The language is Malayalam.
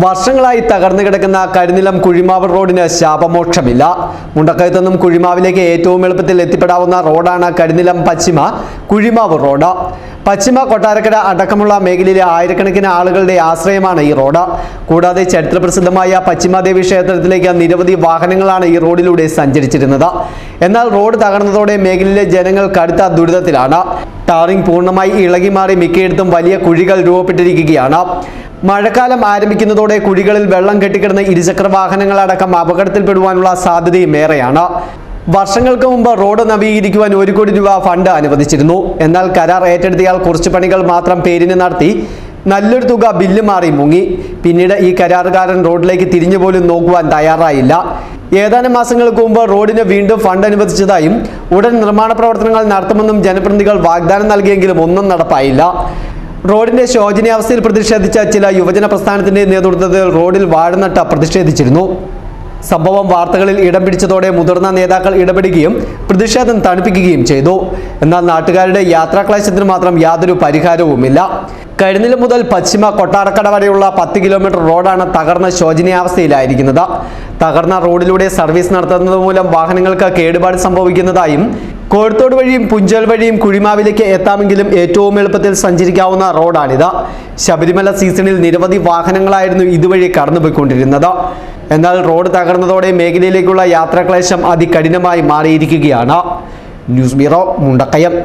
വർഷങ്ങളായി തകർന്നു കിടക്കുന്ന കരിനിലം കുഴിമാവ് റോഡിന് ശാപമോക്ഷമില്ല. മുണ്ടക്കയത്തു നിന്നും കുഴിമാവിലേക്ക് ഏറ്റവും എളുപ്പത്തിൽ എത്തിപ്പെടാവുന്ന റോഡാണ് കരിനിലം പശ്ചിമ കുഴിമാവ് റോഡ്. പശ്ചിമ കൊട്ടാരക്കര അടക്കമുള്ള മേഖലയിലെ ആയിരക്കണക്കിന് ആളുകളുടെ ആശ്രയമാണ് ഈ റോഡ്. കൂടാതെ ചരിത്രപ്രസിദ്ധമായ പശ്ചിമാദേവി ക്ഷേത്രത്തിലേക്ക് നിരവധി വാഹനങ്ങളാണ് ഈ റോഡിലൂടെ സഞ്ചരിച്ചിരുന്നത്. എന്നാൽ റോഡ് തകർന്നതോടെ മേഖലയിലെ ജനങ്ങൾ കടുത്ത ദുരിതത്തിലാണ്. ടാറിംഗ് പൂർണമായി ഇളകി മാറി മിക്കയിടത്തും വലിയ കുഴികൾ രൂപപ്പെട്ടിരിക്കുകയാണ്. മഴക്കാലം ആരംഭിക്കുന്നതോടെ കുഴികളിൽ വെള്ളം കെട്ടിക്കിടന്ന ഇരുചക്ര വാഹനങ്ങളടക്കം അപകടത്തിൽപ്പെടുവാനുള്ള സാധ്യതയും ഏറെയാണ്. വർഷങ്ങൾക്ക് മുമ്പ് റോഡ് നവീകരിക്കുവാൻ ഒരു കോടി രൂപ ഫണ്ട് അനുവദിച്ചിരുന്നു. എന്നാൽ കരാർ ഏറ്റെടുത്തയാൾ കുറച്ച് പണികൾ മാത്രം പേരിന് നടത്തി. നല്ലൊരു തുക ബില്ല് മാറി മുങ്ങി. പിന്നീട് ഈ കരാറുകാരൻ റോഡിലേക്ക് തിരിഞ്ഞു പോലും നോക്കുവാൻ തയ്യാറായില്ല. ഏതാനും മാസങ്ങൾക്ക് മുമ്പ് റോഡിന് വീണ്ടും ഫണ്ട് അനുവദിച്ചതായും ഉടൻ നിർമ്മാണ പ്രവർത്തനങ്ങൾ നടത്തുമെന്നും ജനപ്രതിനിധികൾ വാഗ്ദാനം നൽകിയെങ്കിലും ഒന്നും നടപ്പായില്ല. റോഡിന്റെ ശോചനീയാവസ്ഥയിൽ പ്രതിഷേധിച്ച ചില യുവജന പ്രസ്ഥാനത്തിന്റെ നേതൃത്വത്തിൽ റോഡിൽ വാഴനട്ട പ്രതിഷേധിച്ചിരുന്നു. സംഭവം വാർത്തകളിൽ ഇടം പിടിച്ചതോടെ മുതിർന്ന നേതാക്കൾ ഇടപെടുകയും പ്രതിഷേധം തണുപ്പിക്കുകയും ചെയ്തു. എന്നാൽ നാട്ടുകാരുടെ യാത്രാക്ലേശത്തിന് മാത്രം യാതൊരു പരിഹാരവുമില്ല. കഴുന്നിൽ മുതൽ പശ്ചിമ കൊട്ടാരക്കട വരെയുള്ള പത്ത് കിലോമീറ്റർ റോഡാണ് തകർന്ന ശോചനീയാവസ്ഥയിലായിരിക്കുന്നത്. തകർന്ന റോഡിലൂടെ സർവീസ് നടത്തുന്നത് മൂലം വാഹനങ്ങൾക്ക് കേടുപാട് സംഭവിക്കുന്നതായും കോഴത്തോട് വഴിയും പുഞ്ചൽ വഴിയും കുഴിമാവിലേക്ക് എത്താമെങ്കിലും ഏറ്റവും എളുപ്പത്തിൽ സഞ്ചരിക്കാവുന്ന റോഡാണിത്. ശബരിമല സീസണിൽ നിരവധി വാഹനങ്ങളായിരുന്നു ഇതുവഴി കടന്നുപോയിക്കൊണ്ടിരുന്നത്. എന്നാൽ റോഡ് തകർന്നതോടെ മേഖലയിലേക്കുള്ള യാത്രാക്ലേശം അതികഠിനമായി മാറിയിരിക്കുകയാണ്. News bureau Mundakayam.